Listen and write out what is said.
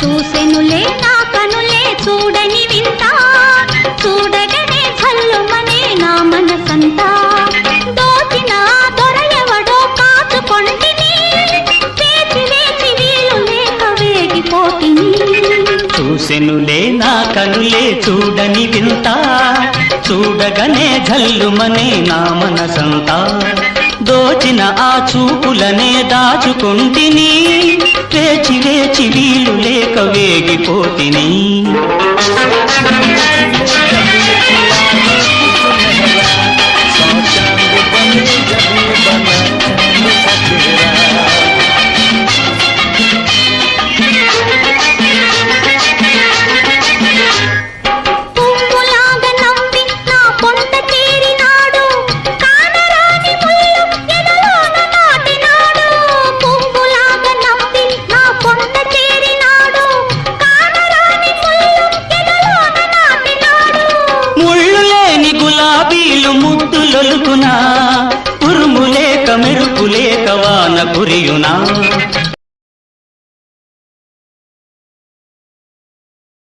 చూసెనులే నా కనులే చూడని వింత. చూడగనే చల్లుమనే నా మనసంతా. దోచిన దొరయవడో కాచుకొంటిని. వేచి వేచి వీలు లేక వేగిపోతిని. చూసెనులే నా కనులే చూడని చూడగనే జల్లుమనే నా మనసంతా. దోచిన ఆ చూపులనే దాచుకుంటిని వేచి వేచి వీలు లేక వేగిపోతిని. లొలుకునా ఉరుములేక మెరుపులేక వాన కురియునా.